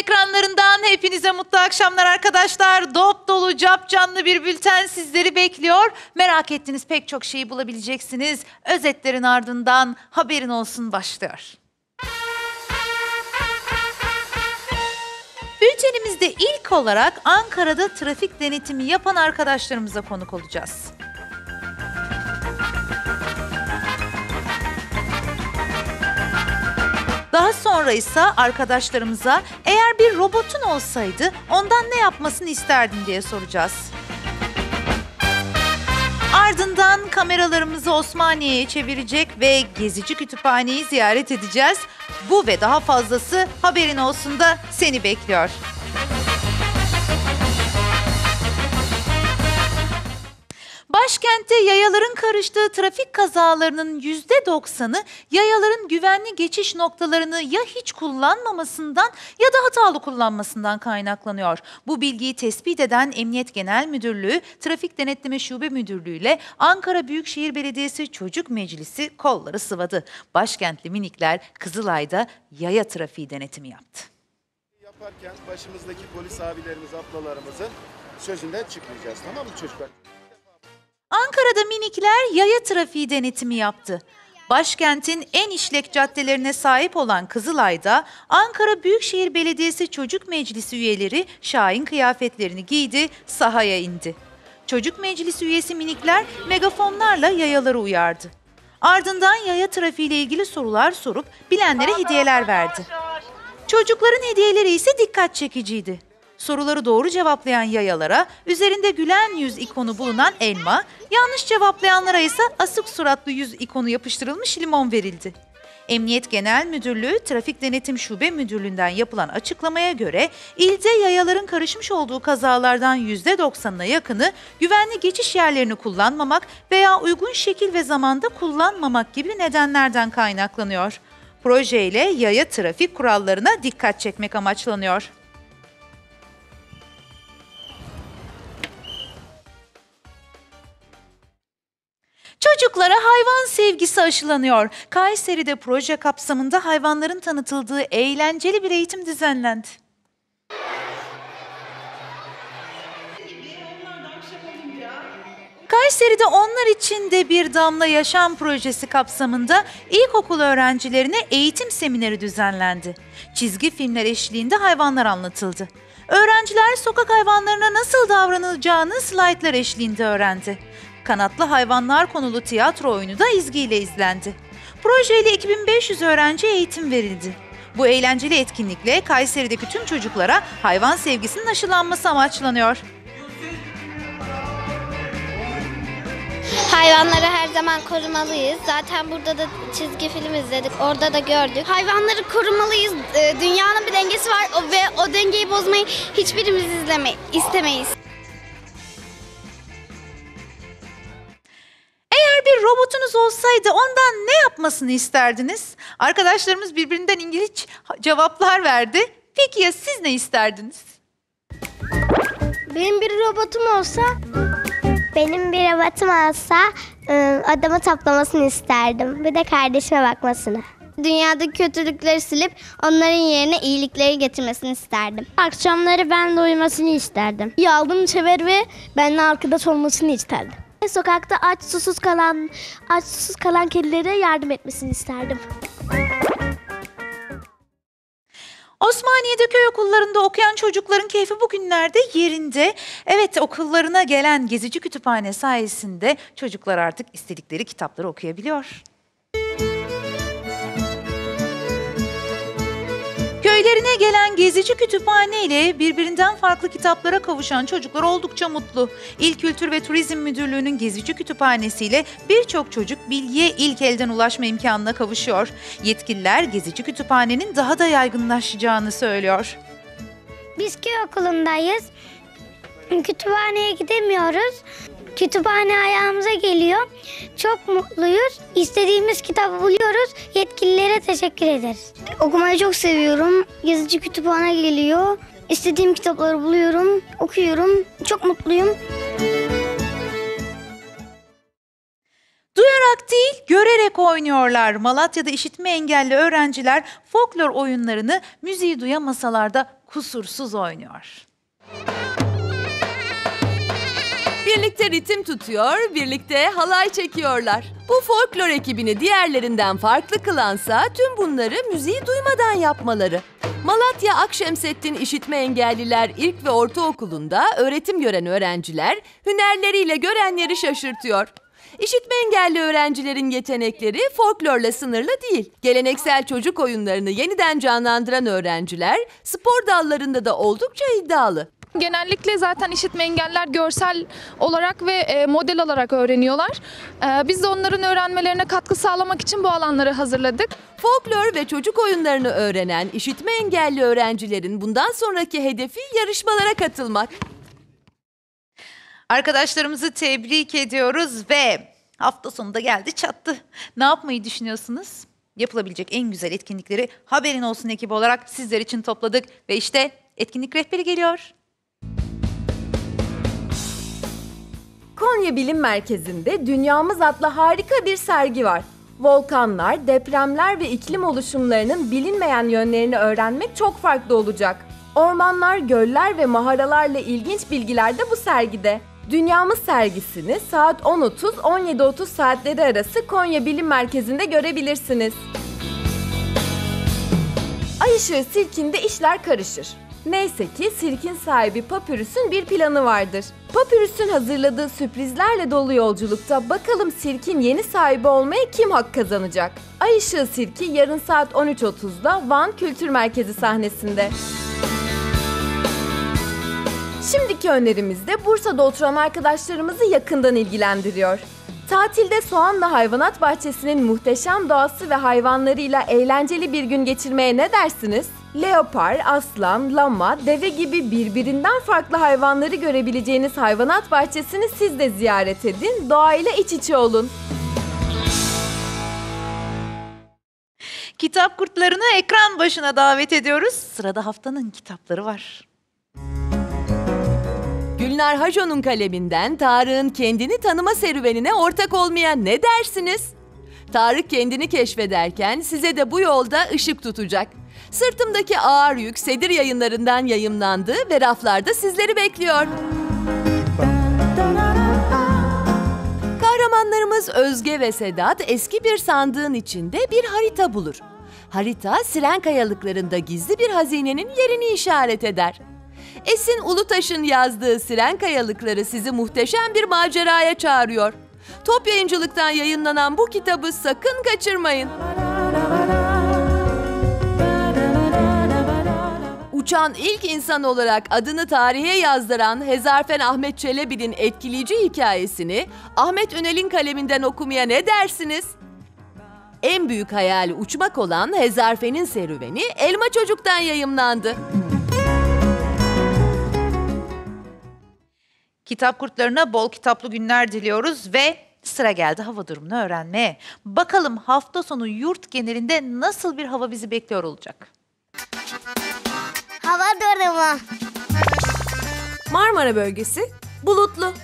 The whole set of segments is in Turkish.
Ekranlarından hepinize mutlu akşamlar arkadaşlar. Dop dolu cap canlı bir bülten sizleri bekliyor. Merak ettiğiniz pek çok şeyi bulabileceksiniz. Özetlerin ardından haberin olsun başlıyor. Bültenimizde ilk olarak Ankara'da trafik denetimi yapan arkadaşlarımıza konuk olacağız. Daha sonra ise arkadaşlarımıza eğer bir robotun olsaydı ondan ne yapmasını isterdin diye soracağız. Ardından kameralarımızı Osmaniye'ye çevirecek ve gezici kütüphaneyi ziyaret edeceğiz. Bu ve daha fazlası haberin olsun da seni bekliyor. Başkentte yayaların karıştığı trafik kazalarının yüzde doksanı yayaların güvenli geçiş noktalarını ya hiç kullanmamasından ya da hatalı kullanmasından kaynaklanıyor. Bu bilgiyi tespit eden Emniyet Genel Müdürlüğü, Trafik Denetleme Şube Müdürlüğü ile Ankara Büyükşehir Belediyesi Çocuk Meclisi kolları sıvadı. Başkentli minikler Kızılay'da yaya trafiği denetimi yaptı. Yaparken başımızdaki polis abilerimiz, ablalarımızın sözünden çıkmayacağız. Tamam mı çocuklar? Ankara'da minikler yaya trafiği denetimi yaptı. Başkentin en işlek caddelerine sahip olan Kızılay'da Ankara Büyükşehir Belediyesi Çocuk Meclisi üyeleri şahin kıyafetlerini giydi, sahaya indi. Çocuk Meclisi üyesi minikler megafonlarla yayaları uyardı. Ardından yaya trafiğiyle ilgili sorular sorup bilenlere hediyeler verdi. Çocukların hediyeleri ise dikkat çekiciydi. Soruları doğru cevaplayan yayalara üzerinde gülen yüz ikonu bulunan elma, yanlış cevaplayanlara ise asık suratlı yüz ikonu yapıştırılmış limon verildi. Emniyet Genel Müdürlüğü Trafik Denetim Şube Müdürlüğü'nden yapılan açıklamaya göre ilde yayaların karışmış olduğu kazalardan %90'ına yakını güvenli geçiş yerlerini kullanmamak veya uygun şekil ve zamanda kullanmamak gibi nedenlerden kaynaklanıyor. Projeyle yaya trafik kurallarına dikkat çekmek amaçlanıyor. Çocuklara hayvan sevgisi aşılanıyor. Kayseri'de proje kapsamında hayvanların tanıtıldığı eğlenceli bir eğitim düzenlendi. Kayseri'de onlar için de bir damla yaşam projesi kapsamında ilkokul öğrencilerine eğitim semineri düzenlendi. Çizgi filmler eşliğinde hayvanlar anlatıldı. Öğrenciler sokak hayvanlarına nasıl davranılacağını slaytlar eşliğinde öğrendi. Kanatlı hayvanlar konulu tiyatro oyunu da izgiyle izlendi. Projeyle 2500 öğrenci eğitim verildi. Bu eğlenceli etkinlikle Kayseri'deki tüm çocuklara hayvan sevgisinin aşılanması amaçlanıyor. Hayvanları her zaman korumalıyız. Zaten burada da çizgi film izledik. Orada da gördük. Hayvanları korumalıyız. Ee, Dünyanın bir dengesi var ve o dengeyi bozmayı hiçbirimiz izleme, istemeyiz. Robotunuz olsaydı ondan ne yapmasını isterdiniz? Arkadaşlarımız birbirinden ilginç cevaplar verdi. Peki ya siz ne isterdiniz? Benim bir robotum olsa... Benim bir robotum olsa ıı, adamı toplamasını isterdim. Bir de kardeşime bakmasını. Dünyadaki kötülükleri silip onların yerine iyilikleri getirmesini isterdim. Akşamları benle uyumasını isterdim. Yaldığımı sever ve benimle arkadaş olmasını isterdim. Sokakta aç susuz kalan aç susuz kalan kedilere yardım etmesini isterdim. Osmaniye'de köy okullarında okuyan çocukların keyfi bugünlerde yerinde. Evet okullarına gelen gezici kütüphane sayesinde çocuklar artık istedikleri kitapları okuyabiliyor. Gelen gezici kütüphane ile birbirinden farklı kitaplara kavuşan çocuklar oldukça mutlu. İl Kültür ve Turizm Müdürlüğü'nün gezici kütüphanesiyle birçok çocuk bilgiye ilk elden ulaşma imkanına kavuşuyor. Yetkililer gezici kütüphanenin daha da yaygınlaşacağını söylüyor. Biz köy okulundayız. Kütüphaneye gidemiyoruz. Kütüphane ayağımıza geliyor. Çok mutluyuz. İstediğimiz kitabı buluyoruz. Yetkililere teşekkür ederiz. Okumayı çok seviyorum. Yazıcı kütüphane geliyor. İstediğim kitapları buluyorum, okuyorum. Çok mutluyum. Duyarak değil, görerek oynuyorlar. Malatya'da işitme engelli öğrenciler folklor oyunlarını müziği duyamasalar da kusursuz oynuyor. Birlikte ritim tutuyor, birlikte halay çekiyorlar. Bu folklor ekibini diğerlerinden farklı kılansa tüm bunları müziği duymadan yapmaları. Malatya Akşemseddin İşitme Engelliler İlk ve Ortaokulu'nda öğretim gören öğrenciler hünerleriyle görenleri şaşırtıyor. İşitme engelli öğrencilerin yetenekleri folklorla sınırlı değil. Geleneksel çocuk oyunlarını yeniden canlandıran öğrenciler spor dallarında da oldukça iddialı. Genellikle zaten işitme engeller görsel olarak ve e, model olarak öğreniyorlar. E, Biz de onların öğrenmelerine katkı sağlamak için bu alanları hazırladık. Folklor ve çocuk oyunlarını öğrenen işitme engelli öğrencilerin bundan sonraki hedefi yarışmalara katılmak. Arkadaşlarımızı tebrik ediyoruz ve hafta sonu da geldi çattı. Ne yapmayı düşünüyorsunuz? Yapılabilecek en güzel etkinlikleri haberin olsun ekibi olarak sizler için topladık ve işte etkinlik rehberi geliyor. Konya Bilim Merkezi'nde Dünyamız adlı harika bir sergi var. Volkanlar, depremler ve iklim oluşumlarının bilinmeyen yönlerini öğrenmek çok farklı olacak. Ormanlar, göller ve mağaralarla ilginç bilgiler de bu sergide. Dünyamız sergisini saat 10.30-17.30 saatleri arası Konya Bilim Merkezi'nde görebilirsiniz. Ay ışığı sirkinde işler karışır. Neyse ki sirkin sahibi Papyrus'un bir planı vardır. Papyrus'un hazırladığı sürprizlerle dolu yolculukta bakalım sirkin yeni sahibi olmaya kim hak kazanacak? Ay ışığı sirki yarın saat 13.30'da Van Kültür Merkezi sahnesinde. Şimdiki önerimiz de Bursa'da oturan arkadaşlarımızı yakından ilgilendiriyor. Tatilde Soğanlı Hayvanat Bahçesi'nin muhteşem doğası ve hayvanlarıyla eğlenceli bir gün geçirmeye ne dersiniz? Leopar, aslan, lama, deve gibi birbirinden farklı hayvanları görebileceğiniz hayvanat bahçesini siz de ziyaret edin, doğayla iç içe olun. Kitap kurtlarını ekran başına davet ediyoruz. Sırada haftanın kitapları var. Gülnar Hajo'nun kaleminden Tarık'ın kendini tanıma serüvenine ortak olmaya ne dersiniz? Tarık kendini keşfederken size de bu yolda ışık tutacak. Sırtımdaki ağır yük Sedir yayınlarından yayımlandı ve raflarda sizleri bekliyor. Kahramanlarımız Özge ve Sedat eski bir sandığın içinde bir harita bulur. Harita Siren kayalıklarında gizli bir hazinenin yerini işaret eder. Esin Ulutaş'ın yazdığı Siren Kayalıkları sizi muhteşem bir maceraya çağırıyor. Top yayıncılıktan yayınlanan bu kitabı sakın kaçırmayın. Uçan ilk insan olarak adını tarihe yazdıran Hezarfen Ahmet Çelebi'nin etkileyici hikayesini Ahmet Ünel'in kaleminden okumaya ne dersiniz? En büyük hayali uçmak olan Hezarfen'in serüveni Elma Çocuk'tan yayımlandı. Kitap kurtlarına bol kitaplı günler diliyoruz ve sıra geldi hava durumunu öğrenmeye. Bakalım hafta sonu yurt genelinde nasıl bir hava bizi bekliyor olacak? Hava durumu. Marmara bölgesi bulutlu.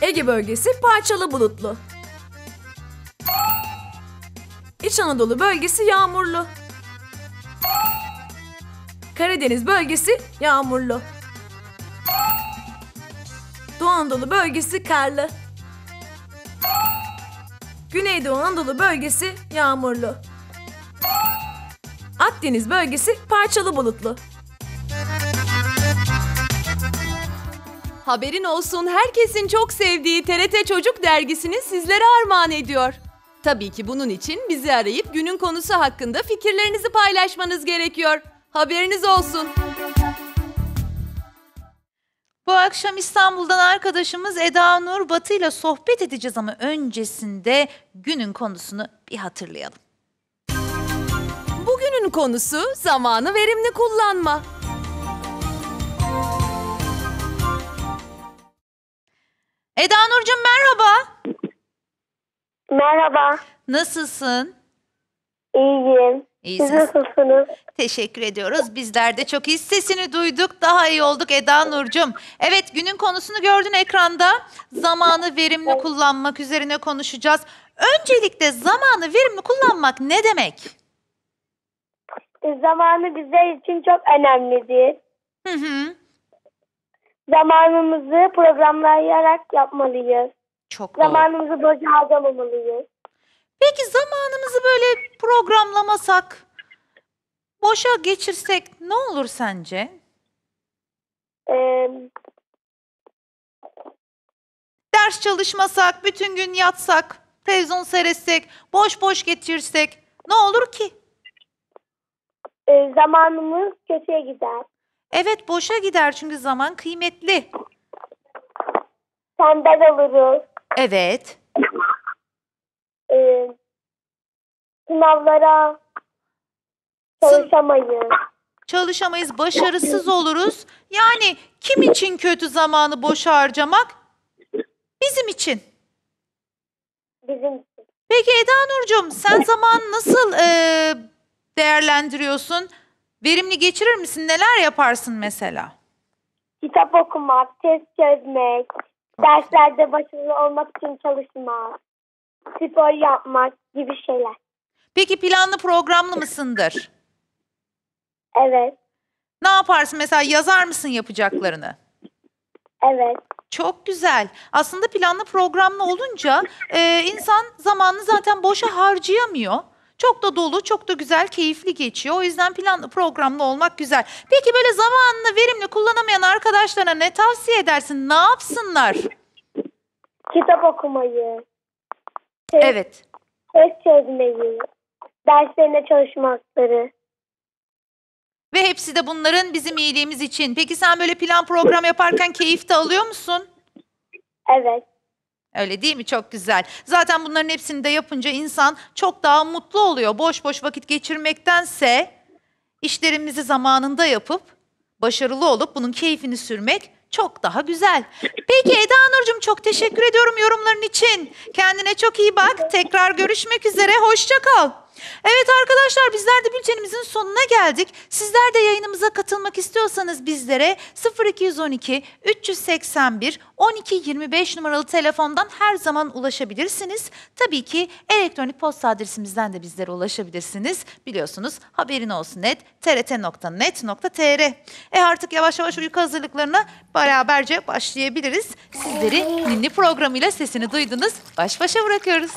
Ege bölgesi parçalı bulutlu. İç Anadolu bölgesi yağmurlu. Karadeniz bölgesi yağmurlu. Anadolu bölgesi karlı. Güneydoğu Anadolu bölgesi yağmurlu. Akdeniz bölgesi parçalı bulutlu. Haberin olsun herkesin çok sevdiği TRT Çocuk dergisini sizlere armağan ediyor. Tabii ki bunun için bizi arayıp günün konusu hakkında fikirlerinizi paylaşmanız gerekiyor. Haberiniz olsun. Bu akşam İstanbul'dan arkadaşımız Eda Nur Batı ile sohbet edeceğiz ama öncesinde günün konusunu bir hatırlayalım. Bugünün konusu zamanı verimli kullanma. Eda Nurcuğum merhaba. Merhaba. Nasılsın? İyiyim. Siz İyisin. nasılsınız? Teşekkür ediyoruz. Bizler de çok iyi. Sesini duyduk. Daha iyi olduk Eda Nurcum. Evet günün konusunu gördün ekranda. Zamanı verimli kullanmak üzerine konuşacağız. Öncelikle zamanı verimli kullanmak ne demek? Zamanı bizler için çok önemlidir. Hı hı. Zamanımızı programlayarak yapmalıyız. Çok. Zamanımızı boşa harcamamalıyız. Peki zamanımızı böyle programlamasak, boşa geçirsek ne olur sence? Ee, Ders çalışmasak, bütün gün yatsak, televizyon seyretsek, boş boş geçirsek ne olur ki? e, zamanımız kötüye gider. Evet boşa gider çünkü zaman kıymetli. Tembel oluruz. Evet. Ee, sınavlara çalışamayız. Çalışamayız, başarısız oluruz. Yani kim için kötü zamanı boşa harcamak? Bizim için. Bizim için. Peki Eda Nurcuğum sen zamanı nasıl eee, değerlendiriyorsun? Verimli geçirir misin? Neler yaparsın mesela? Kitap okumak, test çözmek, derslerde başarılı olmak için çalışmak, spor yapmak gibi şeyler. Peki planlı programlı mısındır? Evet, Ne yaparsın mesela yazar mısın yapacaklarını? evet. Çok güzel. Aslında planlı programlı olunca e, insan zamanını zaten boşa harcayamıyor. Çok da dolu, çok da güzel, keyifli geçiyor. O yüzden planlı programlı olmak güzel. Peki böyle zamanını verimli kullanamayan arkadaşlarına ne tavsiye edersin? Ne yapsınlar? Kitap okumayı, test, Evet. test çözmeyi, derslerine çalışmakları. Ve hepsi de bunların bizim iyiliğimiz için. Peki sen böyle plan program yaparken keyif de alıyor musun? Evet, Öyle değil mi? Çok güzel. Zaten bunların hepsini de yapınca insan çok daha mutlu oluyor. Boş boş vakit geçirmektense işlerimizi zamanında yapıp başarılı olup bunun keyfini sürmek çok daha güzel. Peki Eda Nurcuğum çok teşekkür ediyorum yorumların için. Kendine çok iyi bak. Tekrar görüşmek üzere. Hoşça kal. Evet arkadaşlar bizler de bültenimizin sonuna geldik. Sizler de yayınımıza katılmak istiyorsanız bizlere 0212 381 12 25 numaralı telefondan her zaman ulaşabilirsiniz. Tabii ki elektronik posta adresimizden de bizlere ulaşabilirsiniz. Biliyorsunuz haberin olsun net trt.net.tr. E artık yavaş yavaş uyku hazırlıklarına beraberce başlayabiliriz. Sizleri ninni programıyla sesini duydunuz. Baş başa bırakıyoruz.